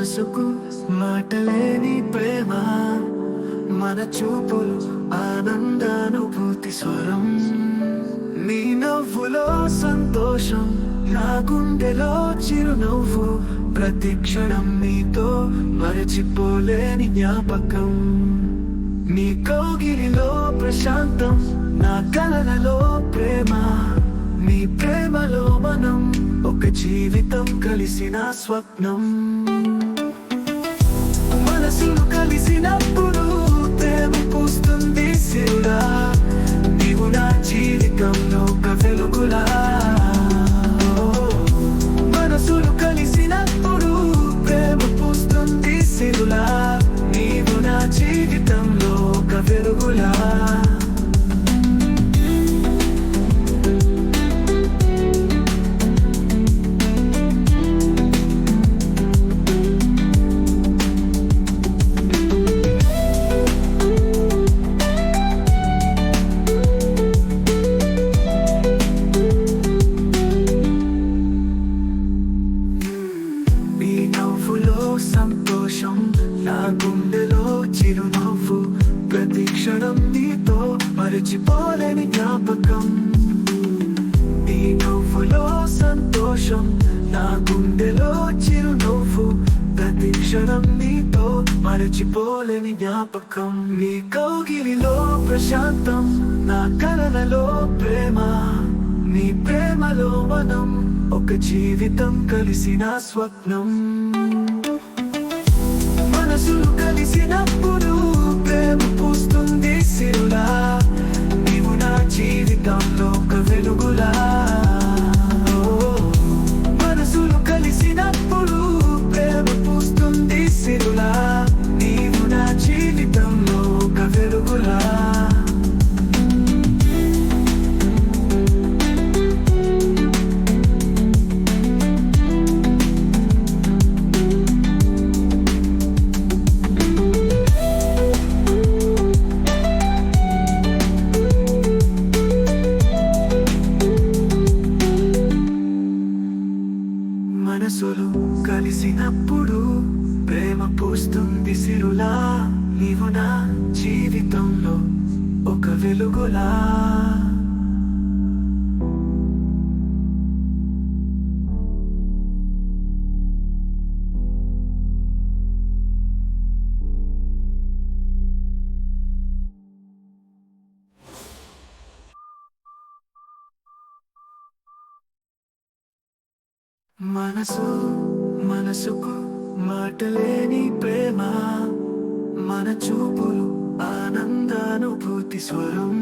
మనసుకు మాటలేని ప్రేమ మన చూపులు ఆనందానుభూతి స్వరం. నీ నవ్వులో సంతోషం నా గుండెలో చిరునవ్వు ప్రతి క్షణం నీతో మరచిపోలేని జ్ఞాపకం. నీ కౌగిలిలో ప్రశాంతం నా కలలలో ప్రేమ. జీవితం కలిసిన స్వప్నం. మనసును కలిసినప్పుడు గుండెలో చిరునవ్వు. ప్రతి క్షణం నీతో మరచిపోలేని జ్ఞాపకం. నీ నవ్వులో సంతోషం. నా గుండెలో చిరునవ్వు. ప్రతి క్షణం నీతో మరచిపోలేని జ్ఞాపకం. నీ కౌగిలిలో ప్రశాంతం. నా కలనలో ప్రేమ. నీ ప్రేమలో మనం ఒక జీవితం కలిసిన స్వప్నం. మనసులు జీవితంలో ఒక కలిసినప్పుడు ప్రేమ పూస్తుంది సిరులా. నీవు నా జీవితంలో ఒక వెలుగులా. మనసు మనసుకు మాటలేని ప్రేమ మన చూపులు ఆనందానుభూతి స్వరం.